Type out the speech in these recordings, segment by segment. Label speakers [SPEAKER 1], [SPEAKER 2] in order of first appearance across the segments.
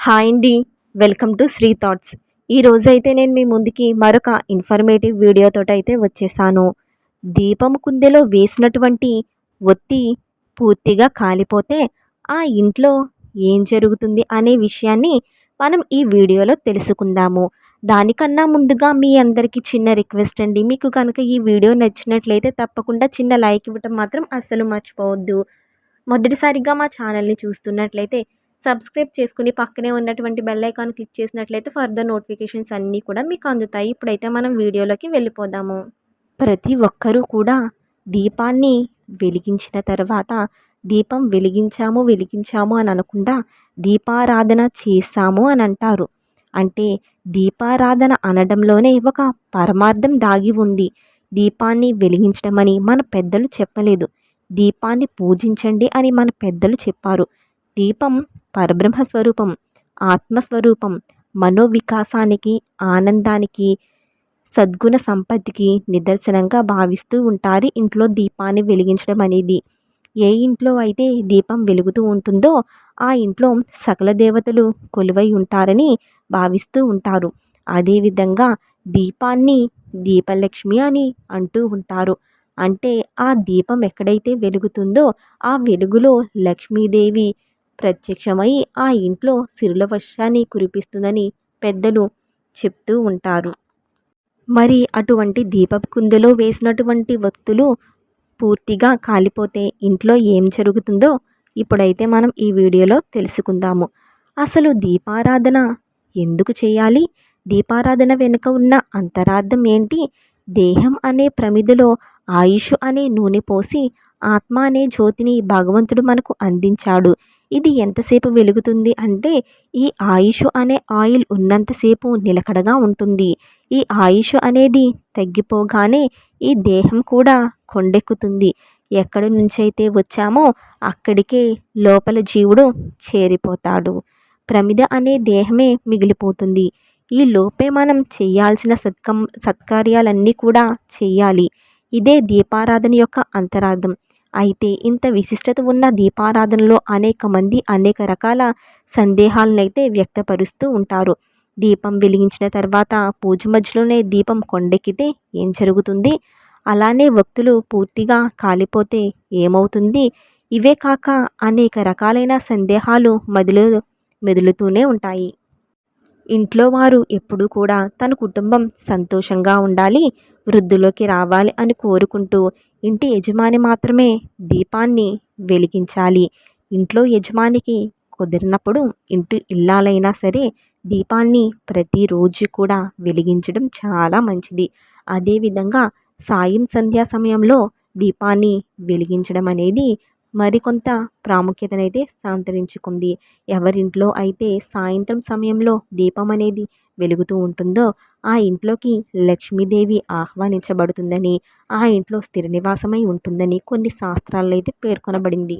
[SPEAKER 1] Hi అండి. Welcome to Sri thoughts. ఈరోజు అయితే నేను మీ ముందుకి మరొక ఇన్ఫర్మేటివ్ వీడియోతో అయితే వచ్చేసాను. దీపం కుందెలో వేసినటువంటి ఒత్తి పూర్తిగా కాలిపోతే ఆ ఇంట్లో ఏం జరుగుతుంది అనే విషయాన్ని మనం ఈ వీడియోలో తెలుసుకుందాము. దానికన్నా ముందుగా మీ అందరికీ చిన్న రిక్వెస్ట్ అండి. మీకు కనుక ఈ వీడియో నచ్చినట్లయితే తప్పకుండా చిన్న లైక్ ఇవ్వటం మాత్రం అస్సలు మర్చిపోవద్దు. మొదటిసారిగా మా ఛానల్ని చూస్తున్నట్లయితే సబ్స్క్రైబ్ చేసుకుని పక్కనే ఉన్నటువంటి బెల్ ఐకాన్ క్లిక్ చేసినట్లయితే ఫర్దర్ నోటిఫికేషన్స్ అన్నీ కూడా మీకు అందుతాయి. ఇప్పుడైతే మనం వీడియోలోకి వెళ్ళిపోదాము. ప్రతి ఒక్కరూ కూడా దీపాన్ని వెలిగించిన తర్వాత దీపం వెలిగించాము వెలిగించాము అని అనకుండా దీపారాధన చేశాము అని అంటారు. అంటే దీపారాధన అనడంలోనే ఒక పరమార్థం దాగి ఉంది. దీపాన్ని వెలిగించడం అని మన పెద్దలు చెప్పలేదు. దీపాన్ని పూజించండి అని మన పెద్దలు చెప్పారు. దీపం పరబ్రహ్మ స్వరూపం ఆత్మస్వరూపం మనోవికాసానికి ఆనందానికి సద్గుణ సంపత్తికి నిదర్శనంగా భావిస్తూ ఉంటారు. ఇంట్లో దీపాన్ని వెలిగించడం అనేది ఏ ఇంట్లో అయితే దీపం వెలుగుతూ ఉంటుందో ఆ ఇంట్లో సకల దేవతలు కొలువై ఉంటారని భావిస్తూ ఉంటారు. అదేవిధంగా దీపాన్ని దీపలక్ష్మి అని అంటూ ఉంటారు. అంటే ఆ దీపం ఎక్కడైతే వెలుగుతుందో ఆ వెలుగులో లక్ష్మీదేవి ప్రత్యక్షమై ఆ ఇంట్లో సిరుల వర్షాన్ని కురిపిస్తుందని పెద్దలు చెప్తూ ఉంటారు. మరి అటువంటి దీపపు కుందులో వేసినటువంటి వత్తులు పూర్తిగా కాలిపోతే ఇంట్లో ఏం జరుగుతుందో ఇప్పుడైతే మనం ఈ వీడియోలో తెలుసుకుందాము. అసలు దీపారాధన ఎందుకు చేయాలి? దీపారాధన వెనుక ఉన్న అంతరార్థం ఏంటి? దేహం అనే ప్రమిదిలో ఆయుష్ అనే నూనె పోసి ఆత్మ అనే జ్యోతిని భగవంతుడు మనకు అందించాడు. ఇది ఎంతసేపు వెలుగుతుంది అంటే ఈ ఆయుష్ అనే ఆయిల్ ఉన్నంతసేపు నిలకడగా ఉంటుంది. ఈ ఆయుష్ అనేది తగ్గిపోగానే ఈ దేహం కూడా కొండెక్కుతుంది. ఎక్కడి నుంచైతే వచ్చామో అక్కడికే లోపల జీవుడు చేరిపోతాడు. ప్రమిద అనే దేహమే మిగిలిపోతుంది. ఈ లోపే మనం చేయాల్సిన సత్కం సత్కార్యాలన్నీ కూడా చేయాలి. ఇదే దీపారాధన యొక్క అంతరార్థం. అయితే ఇంత విశిష్టత ఉన్న దీపారాధనలో అనేక మంది అనేక రకాల సందేహాలనైతే వ్యక్తపరుస్తూ ఉంటారు. దీపం వెలిగించిన తర్వాత పూజ మధ్యలోనే దీపం కొండెక్కితే ఏం జరుగుతుంది? అలానే భక్తులు పూర్తిగా కాలిపోతే ఏమవుతుంది? ఇవే కాక అనేక రకాలైన సందేహాలు మదిలో మెదులుతూనే ఉంటాయి. ఇంట్లో వారు ఎప్పుడూ కూడా తన కుటుంబం సంతోషంగా ఉండాలి వృద్ధిలోకి రావాలి అని కోరుకుంటూ ఇంటి యజమాని మాత్రమే దీపాన్ని వెలిగించాలి. ఇంట్లో యజమానికి కుదిరినప్పుడు ఇంటి ఇల్లాలైనా సరే దీపాన్ని ప్రతిరోజు కూడా వెలిగించడం చాలా మంచిది. అదేవిధంగా సాయం సంధ్యా సమయంలో దీపాన్ని వెలిగించడం అనేది మరికొంత ప్రాముఖ్యతనైతే సంతరించుకుంది. ఎవరింట్లో అయితే సాయంత్రం సమయంలో దీపం అనేది వెలుగుతూ ఉంటుందో ఆ ఇంట్లోకి లక్ష్మీదేవి ఆహ్వానించబడుతుందని ఆ ఇంట్లో స్థిర నివాసమై ఉంటుందని కొన్ని శాస్త్రాల్లో అయితే పేర్కొనబడింది.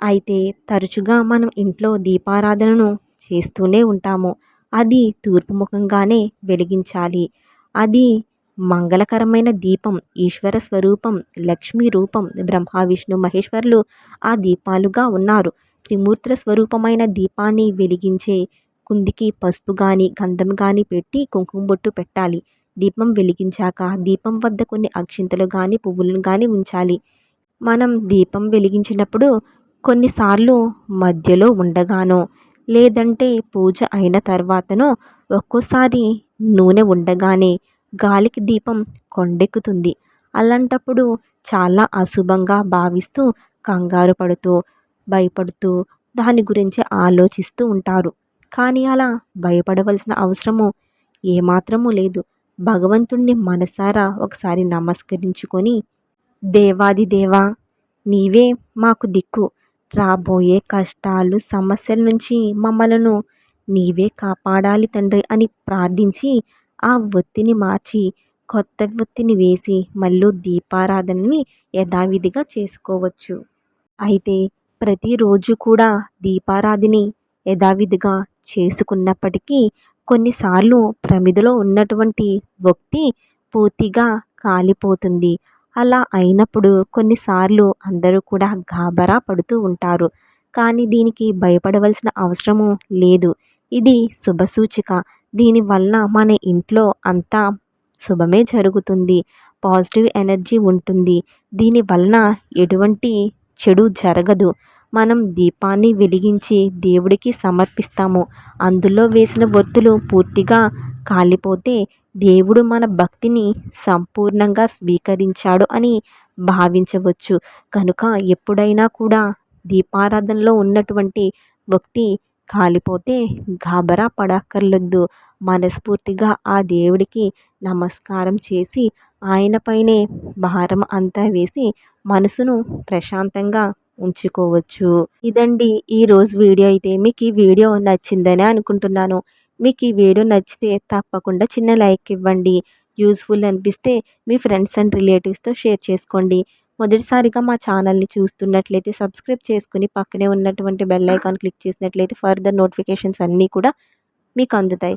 [SPEAKER 1] అయితే తరచుగా మనం ఇంట్లో దీపారాధనను చేస్తూనే ఉంటాము. అది తూర్పు ముఖంగానే వెలిగించాలి. అది మంగళకరమైన దీపం ఈశ్వర స్వరూపం లక్ష్మీ రూపం బ్రహ్మ విష్ణు మహేశ్వరులు ఆ దీపాలుగా ఉన్నారు. త్రిమూర్తుల స్వరూపమైన దీపాన్ని వెలిగించే కుందికి పసుపు కానీ గంధం కానీ పెట్టి కుంకుమ బొట్టు పెట్టాలి. దీపం వెలిగించాక దీపం వద్ద కొన్ని అక్షింతలు కానీ పువ్వులను కానీ ఉంచాలి. మనం దీపం వెలిగించినప్పుడు కొన్నిసార్లు మధ్యలో ఉండగానో లేదంటే పూజ అయిన తర్వాతనో ఒక్కోసారి నూనె ఉండగానే గాలికి దీపం కొండెక్కుతుంది. అలాంటప్పుడు చాలా అశుభంగా భావిస్తూ కంగారు పడుతూ భయపడుతూ దాని గురించి ఆలోచిస్తూ ఉంటారు. కానీ అలా భయపడవలసిన అవసరము ఏమాత్రము లేదు. భగవంతుణ్ణి మనసారా ఒకసారి నమస్కరించుకొని దేవాది దేవా నీవే మాకు దిక్కు. రాబోయే కష్టాలు సమస్యల నుంచి మమ్మలను నీవే కాపాడాలి తండ్రి అని ప్రార్థించి ఆ ఒత్తిని మార్చి కొత్త ఒత్తిని వేసి మళ్ళీ దీపారాధనని యథావిధిగా చేసుకోవచ్చు. అయితే ప్రతిరోజు కూడా దీపారాధని యథావిధిగా చేసుకున్నప్పటికీ కొన్నిసార్లు ప్రమిదలో ఉన్నటువంటి ఒత్తి పూర్తిగా కాలిపోతుంది. అలా అయినప్పుడు కొన్నిసార్లు అందరూ కూడా గాబరా పడుతూ ఉంటారు. కానీ దీనికి భయపడవలసిన అవసరము లేదు. ఇది శుభసూచిక. దీనివల్ల మన ఇంట్లో అంతా శుభమే జరుగుతుంది. పాజిటివ్ ఎనర్జీ ఉంటుంది. దీని వలన ఎటువంటి చెడు జరగదు. మనం దీపాన్ని వెలిగించి దేవుడికి సమర్పిస్తాము. అందులో వేసిన ఒత్తులు పూర్తిగా కాలిపోతే దేవుడు మన భక్తిని సంపూర్ణంగా స్వీకరించాడు అని భావించవచ్చు. కనుక ఎప్పుడైనా కూడా దీపారాధనలో ఉన్నటువంటి భక్తి కాలిపోతే గాబరా పడక్కర్లేదు. మనస్ఫూర్తిగా ఆ దేవుడికి నమస్కారం చేసి ఆయనపైనే భారం అంతా వేసి మనసును ప్రశాంతంగా ఉంచుకోవచ్చు. ఇదండి ఈరోజు వీడియో. అయితే మీకు ఈ వీడియో నచ్చిందని అనుకుంటున్నాను. మీకు ఈ వీడియో నచ్చితే తప్పకుండా చిన్న లైక్ ఇవ్వండి. యూస్ఫుల్ అనిపిస్తే మీ ఫ్రెండ్స్ అండ్ రిలేటివ్స్తో షేర్ చేసుకోండి. మొదటిసారిగా మా ఛానల్ని చూస్తున్నట్లయితే సబ్స్క్రైబ్ చేసుకుని పక్కనే ఉన్నటువంటి బెల్ ఐకాన్ క్లిక్ చేసినట్లయితే ఫర్దర్ నోటిఫికేషన్స్ అన్నీ కూడా మీకు అందుతాయి.